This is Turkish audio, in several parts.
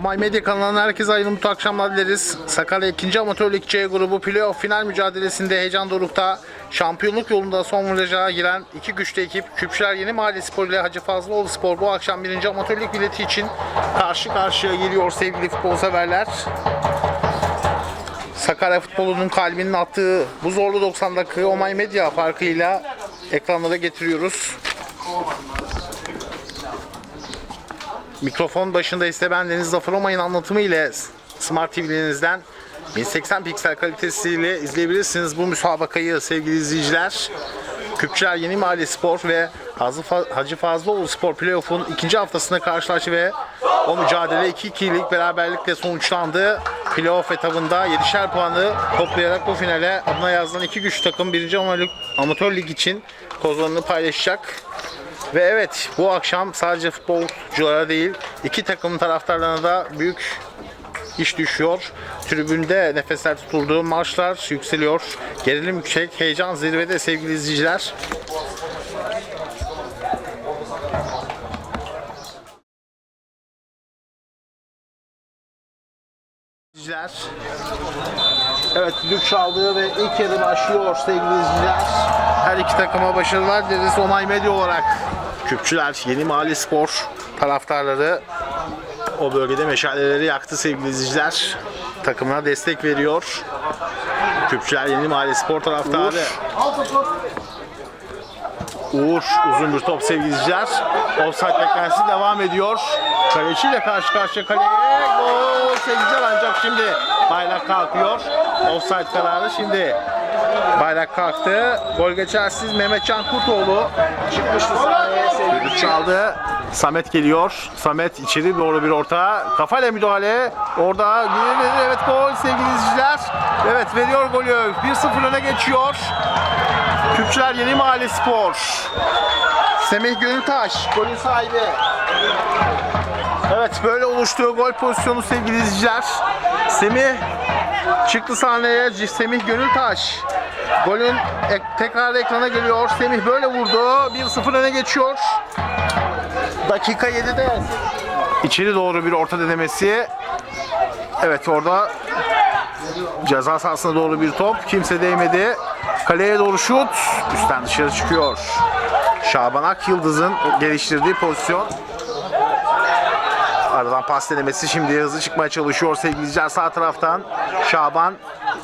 Omay Medya kanalından herkese hayırlı mutlu akşamlar dileriz. Sakarya 2. Amatör Lig C grubu playoff final mücadelesinde heyecan dorukta şampiyonluk yolunda son viraja giren iki güçlü ekip Küpşer Yeni Mahalle Spor ile Hacı Fazlıoğlu Spor bu akşam 1. Amatör Lig bileti için karşı karşıya geliyor sevgili futbol severler. Sakarya futbolunun kalbinin attığı bu zorlu 90 dakikayı Omay Medya farkıyla ekranlara getiriyoruz. Mikrofon başında ise ben Deniz Zafer Omay'ın anlatımı ile Smart TV'lerinizden 1080 piksel kalitesiyle izleyebilirsiniz bu müsabakayı sevgili izleyiciler. Küpçüler Yeni Mahalle Spor ve Hacı Fa- Hacı Fazlıoğlu Spor Playoff'un ikinci haftasında karşılaştı ve o mücadele 2-2'lik beraberlikle sonuçlandı. Playoff etabında 7'şer puanı toplayarak bu finale adına yazılan iki güç takım 1. Amatör Lig- Amatör Lig için kozlarını paylaşacak. Ve evet bu akşam sadece futbolculara değil iki takımın taraftarlarına da büyük iş düşüyor. Tribünde nefesler tutulduğu marşlar yükseliyor. Gerilim yüksek, heyecan zirvede sevgili izleyiciler. İzleyiciler. Evet düdük çaldığı ve ilk yarı başlıyor sevgili izleyiciler. Her iki takıma başarılar dileriz Omay Medya olarak. Küpçüler Yeni Mahalle Spor taraftarları o bölgede meşaleleri yaktı sevgili izleyiciler. Takımına destek veriyor. Küpçüler Yeni Mahalle Spor taraftarı. Uğur uzun bir top sevgili izleyiciler. Offside beklentisi devam ediyor. Kaleci ile karşı karşıya kaleye gol sevgili ancak şimdi bayrak kalkıyor. Offside kararı şimdi bayrak kalktı. Gol geçersiz Mehmetcan Kurtoğlu çıkmıştı sahneye sevgili çaldı. Samet geliyor. Samet içeri doğru bir orta. Kafayla müdahale. Orada. Evet gol sevgili izleyiciler. Evet veriyor golü. 1-0 öne geçiyor. Küpçüler Yeni Mahalle Spor. Semih Gönültaş golün sahibi. Evet böyle oluştuğu gol pozisyonu sevgili izleyiciler. Semih çıktı sahneye Semih Gönültaş. Golün ek, tekrar ekrana geliyor. Semih böyle vurdu. 1-0 öne geçiyor. Dakika 7'de. İçeri doğru bir orta denemesi. Evet orada Ceza sahasına doğru bir top. Kimse değmedi. Kaleye doğru şut. Üstten dışarı çıkıyor. Şaban Ak Yıldız'ın geliştirdiği pozisyon. Aradan pas denemesi şimdi hızlı çıkmaya çalışıyor sevgili izleyiciler sağ taraftan. Şaban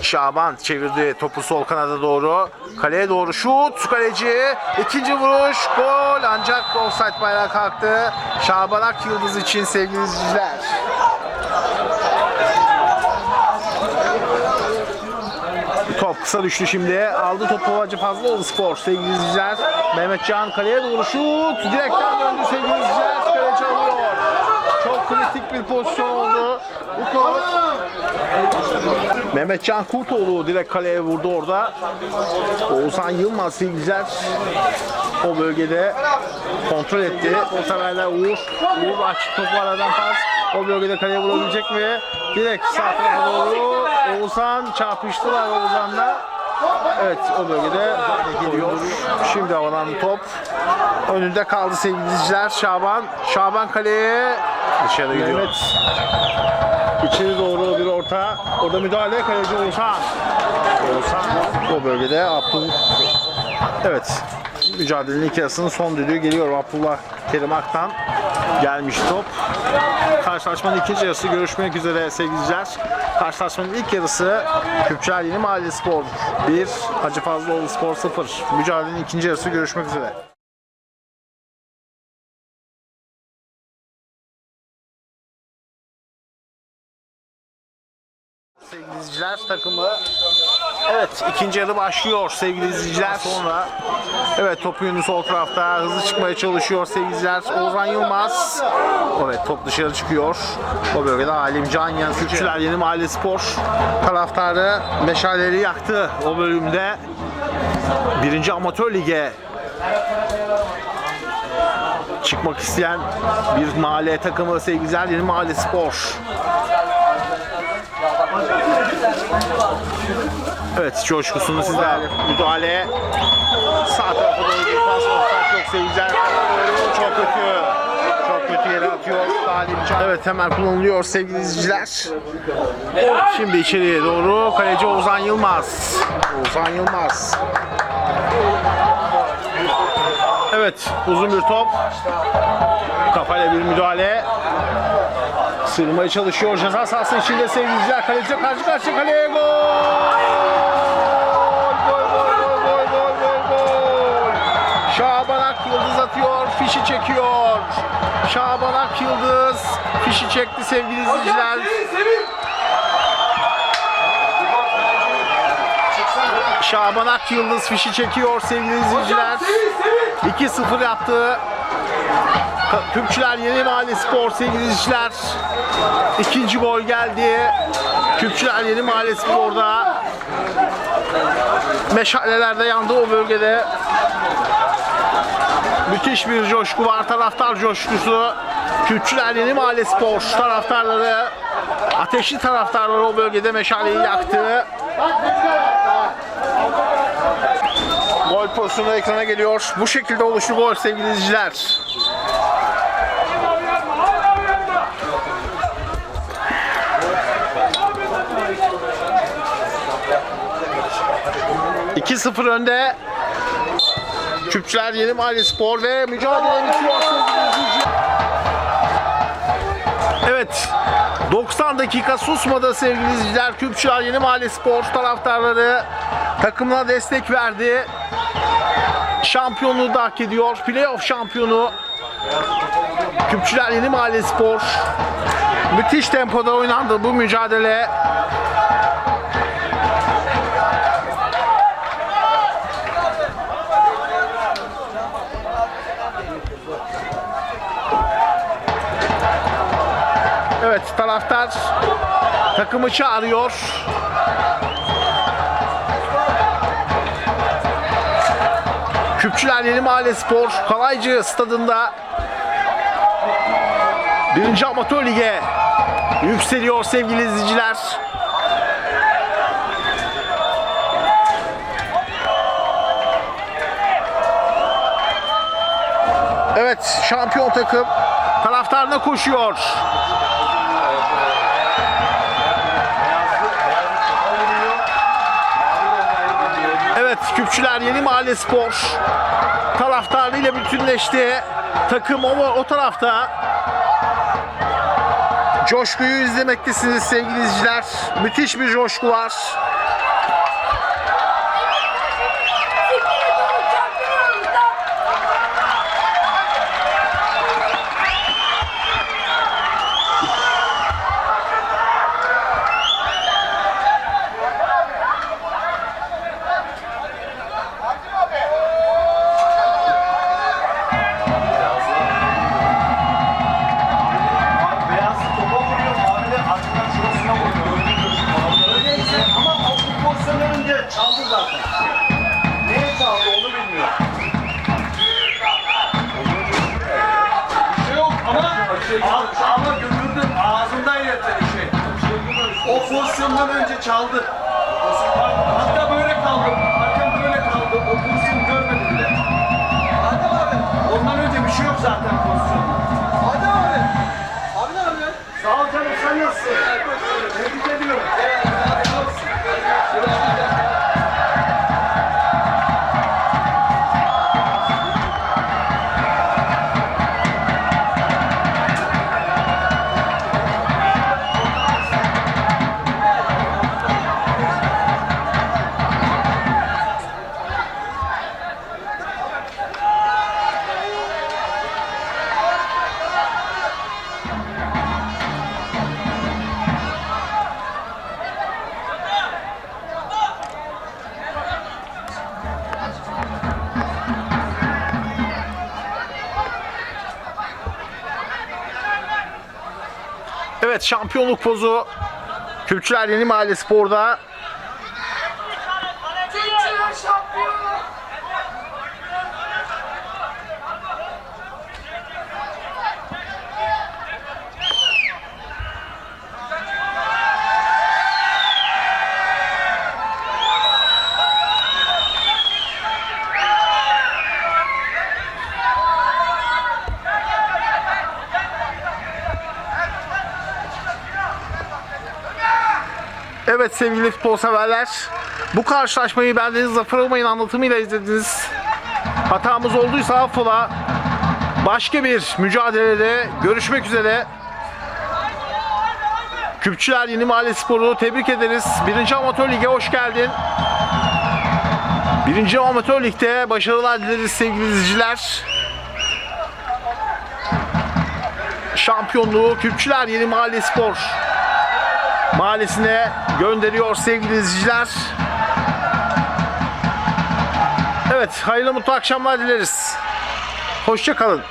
Şaban çevirdi topu sol kanada doğru. Kaleye doğru şut. Kaleci ikinci vuruş. Gol ancak offside bayrağı kalktı. Şaban Ak Yıldız için sevgili. Top kısa düştü şimdi. Aldı topu Hacı Fazlıoğlu Spor sevgili izleyiciler. Mehmetcan kaleye doğru şut. Direkten döndü sevgili izleyiciler. Çok kritik bir pozisyon oldu. Bu top. Mehmetcan Kurtoğlu direkt kaleye vurdu orada. Oğuzhan Yılmaz sevgililer o bölgede kontrol etti. O seferler Uğur. Uğur açık topu aradan pas. O bölgede kaleye vurabilecek mi? Direkt sağ tarafa doğru Oğuzhan çarpıştılar Oğuzhan'la. Evet o bölgede geliyor. Şimdi havalandı top. Önünde kaldı sevgili izleyiciler. Şaban. Şaban kaleye dışarı gidiyor. Evet. İçeri doğru bir orta. Orada müdahale kaleci Oğuzhan. Oğuzhan o bölgede Abdul Evet. Mücadelenin ilk yarısının son düdüğü geliyor. Abdullah Kerim Ak'tan gelmiş top. Karşılaşmanın ikinci yarısı görüşmek üzere sevgili izleyiciler. Karşılaşmanın ilk yarısı Küpçer Yeni Mahalle Spor 1, Hacı Fazlıoğlu Spor 0. Mücadelenin ikinci yarısı görüşmek üzere. Sevgili izleyiciler takımı Evet ikinci yarı başlıyor sevgili izleyiciler. Sonra evet topu yönü sol tarafta hızlı çıkmaya çalışıyor sevgili izleyiciler. Ozan Yılmaz. Evet top dışarı çıkıyor. O bölgede Halim Can Yan Türkçüler Yeni Mahalle Spor taraftarı meşaleleri yaktı o bölümde. Birinci Amatör Lig'e çıkmak isteyen bir mahalle takımı sevgili izleyiciler Yeni Mahalle Spor. Evet coşkusunu sizler müdahale sağ tarafa doğru bir pas yok seyirciler çok kötü çok kötü içeri atıyor Salim Can. Evet hemen kullanılıyor sevgili izleyiciler. Şimdi içeriye doğru kaleci Ozan Yılmaz. Ozan Yılmaz. Evet uzun bir top. Kafayla bir müdahale. Sığmaya çalışıyor. Ceza sahası içinde sevgili izleyiciler. Kaleci karşı karşıya kaleye gol. Gol gol gol gol gol gol gol. Şaban Ak Yıldız atıyor. Fişi çekiyor. Şaban Ak Yıldız fişi çekti sevgili izleyiciler. Şaban Ak Yıldız fişi çekiyor sevgili izleyiciler. 2-0 yaptı. Küpçüler Yeni Mahalle Spor sevgili izleyiciler. İkinci gol geldi. Küpçüler Yeni Mahalle Spor'da meşaleler de yandı o bölgede. Müthiş bir coşku var. Taraftar coşkusu. Küpçüler Yeni Mahalle Spor taraftarları ateşli taraftarları o bölgede meşaleyi yaktı. Gol pozisyonu ekrana geliyor. Bu şekilde oluştu gol sevgili izleyiciler. ...2-0 önde... ...Küpçüler Yeni Mahalle Spor ve mücadele bitiyor. Evet... ...90 dakika susmadı sevgili izleyiciler... ...Küpçüler Yeni Mahalle Spor taraftarları... ...takımına destek verdi... ...şampiyonluğu da hak ediyor... ...playoff şampiyonu... ...Küpçüler Yeni Mahalle Spor... ...müthiş tempoda oynandı bu mücadele... Evet taraftar takımı çağırıyor. Yeni Mahalle Spor Kalaycı stadında birinci amatör lige yükseliyor sevgili izleyiciler. Evet şampiyon takım taraftarına koşuyor. Evet Küpçüler Yeni Mahalle Spor taraftarıyla bütünleşti. Takım o, o tarafta. Coşkuyu izlemektesiniz sevgili izleyiciler. Müthiş bir coşku var. Çaldı. Hatta böyle kaldı. Hakem böyle kaldı. O pozisyonu görmedi bile. Adem abi. Ondan önce bir şey yok zaten pozisyonda. Evet şampiyonluk pozu Küpçüler Yeni Mahalle Spor'da Evet sevgili futbol severler. Bu karşılaşmayı bendeniz Zafer Olmay'ın anlatımıyla izlediniz. Hatamız olduysa affola. Başka bir mücadelede görüşmek üzere. Küpçüler Yeni Mahalle Sporu tebrik ederiz. Birinci Amatör Lig'e hoş geldin. Birinci Amatör Lig'de başarılar dileriz sevgili izleyiciler. Şampiyonluğu Küpçüler Yeni Mahalle Spor mahallesine gönderiyor sevgili izleyiciler. Evet hayırlı mutlu akşamlar dileriz. Hoşça kalın.